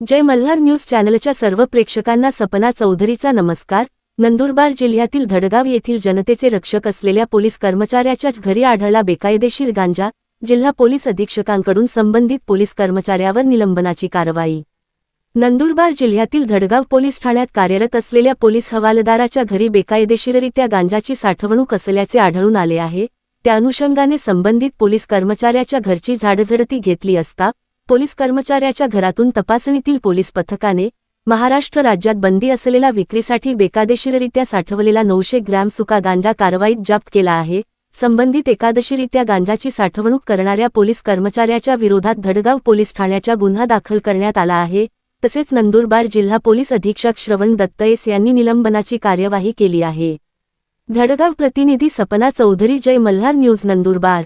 जय Malhar news चॅनलच्या सर्व प्रेक्षकांना सपना चौधरीचा नमस्कार. नंदुरबार जिल्ह्यातील धडगाव येथील जनतेचे रक्षक असलेल्या पोलीस कर्मचाऱ्याच्याच घरी आढळला बेकायदेशीर गांजा. जिल्हा पोलीस अधीक्षकांकडून संबंधित पोलीस कर्मचाऱ्यावर निलंबनाची कारवाई. नंदुरबार जिल्ह्यातील धडगाव पोलीस ठाण्यात कार्यरत असलेल्या पोलीस हवालदाराच्या घरी बेकायदेशीररित्या गांजाची साठवणूक असल्याचे आढळून आले आहे. त्या अनुषंगाने संबंधित पोलीस कर्मचाऱ्याच्या घरची झाडझडती घेतली असता पोलीस कर्मचाऱ्याच्या घरातून तपासणीतील पोलीस पथकाने महाराष्ट्र राज्यात बंदी असलेला विक्रीसाठी बेकायदेशीररित्या साठवलेला नऊशे ग्रॅम सुका गांजा कारवाईत जप्त केला आहे. संबंधित एकादशीरित्या गांजाची साठवणूक करणाऱ्या पोलीस कर्मचाऱ्याच्या विरोधात धडगाव पोलीस ठाण्याच्या गुन्हा दाखल करण्यात आला आहे. तसेच नंदुरबार जिल्हा पोलीस अधीक्षक श्रवण दत्तयेस यांनी निलंबनाची कार्यवाही केली आहे. धडगाव प्रतिनिधी सपना चौधरी जय मल्हार न्यूज नंदुरबार.